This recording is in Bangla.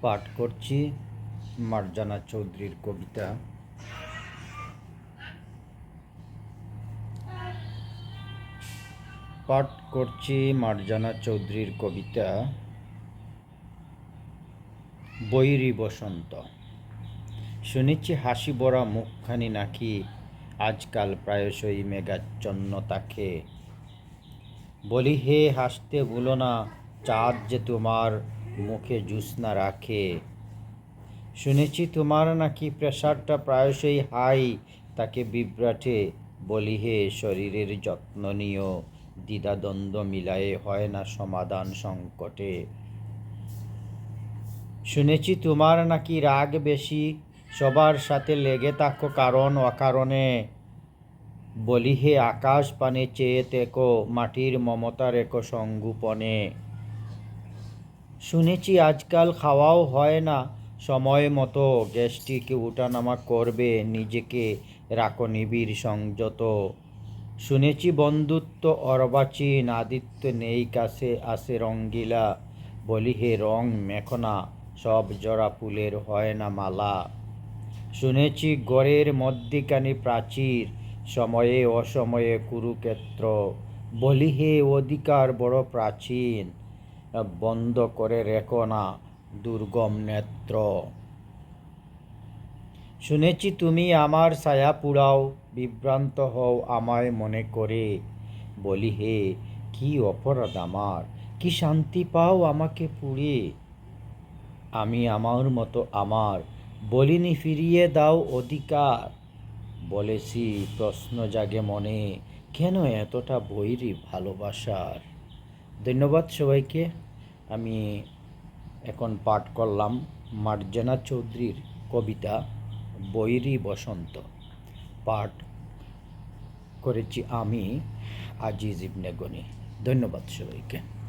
পাঠ করছি মার্জানা চৌধুরীর কবিতা। পাঠ করছি মার্জানা চৌধুরীর কবিতা, বৈরী বসন্ত। শুনেছি হাসি ভরা মুখখানি নাকি আজকাল প্রায়শই মেঘাচ্ছন্ন তাকে। বলি, হে, হাসতে ভুলো না, চাঁদ যে তোমার মুখে জ্যোৎস্না রাখে। শুনেছি তোমার নাকি প্রেশারটা প্রায়শই হাই, তাকে বিভ্রাটে বলি হে, শরীরের যত্ন নিও, দ্বিধাদ্বন্দ্ব মিলায়ে হয় না সমাধান সংকটে। শুনেছি তোমার নাকি রাগ বেশি, সবার সাথে লেগে থাকো কারণ অকারণে। বলি হে, আকাশ পানে চেয়ে তেকো মাটির মমতা রেখো সংগোপনে। শুনেছি আজকাল খাওয়াও হয় না। সময় মতো গ্যাসটিকে উঠানামা করবে নিজেকে, রাখো নিবিড় সংযত। শুনেছি বন্ধুত্ব অর্বাচীন, আদিত্য নেই কাছে, আসে রঙ্গিলা। বলি, হে রং মেখনা সব জরা ফুলের হয় না মালা। শুনেছি গড়ের মধ্যিকানি প্রাচীর, সময়ে অসময়ে কুরুক্ষেত্র। বলি, হে অধিকার বড় প্রাচীন বন্ধ করে রেখো না, দুর্গম নেত্র। শুনেছি তুমি আমার ছায়া পুড়াও, বিভ্রান্ত হও আমায় মনে করে। বলি, হে, কি অপরাধ আমার? কি শান্তি পাও আমাকে পুড়ে? আমি আমার মতো আমার, বলিনি ফিরিয়ে দাও অধিকার। বলেছি, প্রশ্ন জাগে মনে, কেন এতটা বৈরী ভালোবাসার? ধন্যবাদ সবাইকে। আমি এখন পাঠ করলাম মার্জানা চৌধুরীর কবিতা বৈরী বসন্ত। পাঠ করেছি আমি আজিজ ইবনে গনি। ধন্যবাদ সবাইকে।